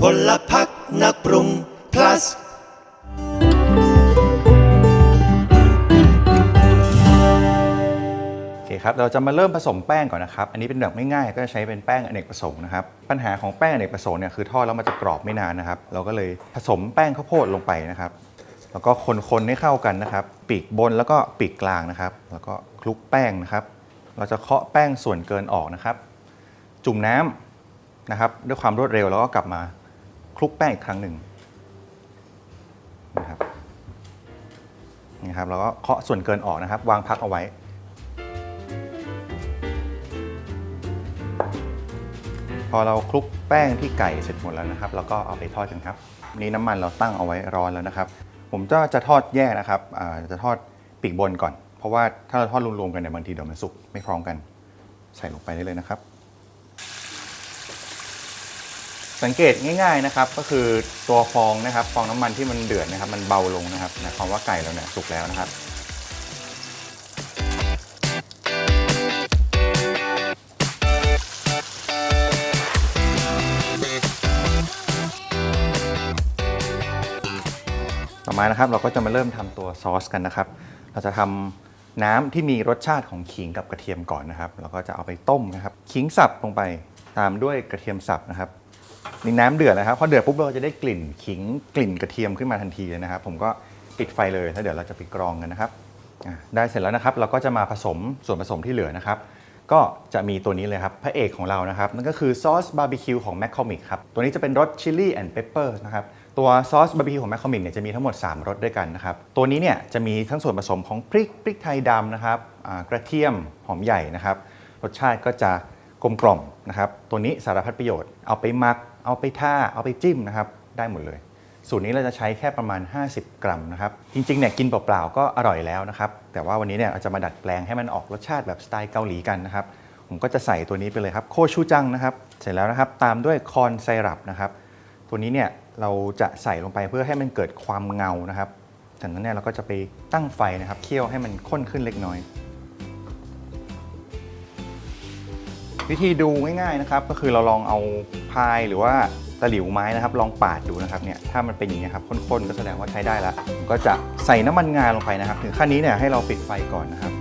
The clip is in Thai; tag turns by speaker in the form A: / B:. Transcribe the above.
A: พลพักนักปรุง plus
B: โอเคครับ เราจะมาเริ่มผสมแป้งก่อนนะครับ อันนี้เป็นแบบง่ายๆ ก็จะใช้เป็นแป้งอเนกประสงค์นะครับ ปัญหาของแป้งอเนกประสงค์เนี่ยคือทอดแล้วมันจะกรอบไม่นานนะครับ เราก็เลยผสมแป้งข้าวโพดลงไปนะครับ แล้วก็คนๆให้เข้ากันนะครับ ปีกบนแล้วก็ปีกกลางนะครับ แล้วก็คลุกแป้งนะครับ เราจะเคาะแป้งส่วนเกินออกนะครับ จุ่มน้ำนะครับด้วยความรวดเร็วแล้วก็กลับมา คลุกแป้งอีกครั้งหนึ่งนะครับนี่ครับแล้วก็เคาะส่วนเกินออกนะครับ วางพักเอาไว้ พอเราคลุกแป้งที่ไก่เสร็จหมดแล้วนะครับเราก็เอาไปทอดกันครับนี่น้ำมันเราตั้งเอาไว้ร้อนแล้วนะครับ ผมจะจะทอดแยกนะครับจะทอดปีกบนก่อน เพราะว่าถ้าเราทอดรวมๆกันเนี่ยบางทีเดี๋ยวมันสุกไม่พร้อมกัน ใส่ลงไปได้เลยนะครับ สังเกตง่ายๆนะครับก็คือตัวฟองนะครับฟองน้ำมันที่มันเดือดนะครับ มันเบาลงนะครับหมายความว่าไก่เราเนี่ยสุกแล้วนะครับต่อมานะครับเราก็จะมาเริ่มทำตัวซอสกันนะครับ เราจะทำน้ำที่มีรสชาติของขิงกับกระเทียมก่อนนะครับ เราก็จะเอาไปต้มนะครับ ขิงสับลงไปตามด้วยกระเทียมสับนะครับ นี่น้ำเดือดนะครับพอเดือดปุ๊บเราจะได้กลิ่นขิงกลิ่นกระเทียมขึ้นมาทันทีเลยนะครับ ผมก็ปิดไฟเลยแล้วเดี๋ยวเราจะไปกรองกันนะครับได้เสร็จแล้วนะครับ เราก็จะมาผสมส่วนผสมที่เหลือนะครับ ก็จะมีตัวนี้เลยครับพระเอกของเรานะครับนั่นก็คือซอสบาร์บีคิวของแมคคอมิกครับตัวนี้จะเป็นรสชิลลี่แอนด์เปปเปอร์นะครับตัวซอสบาร์บีคิวของแมคคอมิกเนี่ยจะมีทั้งหมด 3รสด้วยกันนะครับตัวนี้เนี่ยจะมีทั้งส่วนผสมของพริกพริกไทยดำนะครับกระเทียมหอมใหญ่นะครับรสชาติก็จะกลมกล่อมนะครับตัวนี้สารพัดประโยชน์เอาไปหมัก เอาไปท่าเอาไปจิ้มนะครับได้หมดเลย สูตรนี้เราจะใช้แค่ประมาณ 50 กรัมนะครับ จริงๆเนี่ยกินเปล่าๆก็อร่อยแล้วนะครับ แต่ว่าวันนี้เนี่ยเราจะมาดัดแปลงให้มันออกรสชาติแบบสไตล์เกาหลีกันนะครับ ผมก็จะใส่ตัวนี้ไปเลยครับโคชูจังนะครับ เสร็จแล้วนะครับตามด้วยคอนไซรัปนะครับ ตัวนี้เนี่ยเราจะใส่ลงไปเพื่อให้มันเกิดความเงานะครับจากนั้นเนี่ยเราก็จะไปตั้งไฟนะครับเคี่ยวให้มันข้นขึ้นเล็กน้อย วิธีดูง่ายๆนะครับ ก็คือเราลองเอาพายหรือว่าตะหลิวไม้นะครับ ลองปาดดูนะครับเนี่ยถ้ามันเป็นอย่างนี้ครับข้นๆก็แสดงว่าใช้ได้แล้วก็จะใส่น้ำมันงาลงไปนะครับ ถึงขั้นนี้เนี่ยให้เราปิดไฟก่อนนะครับ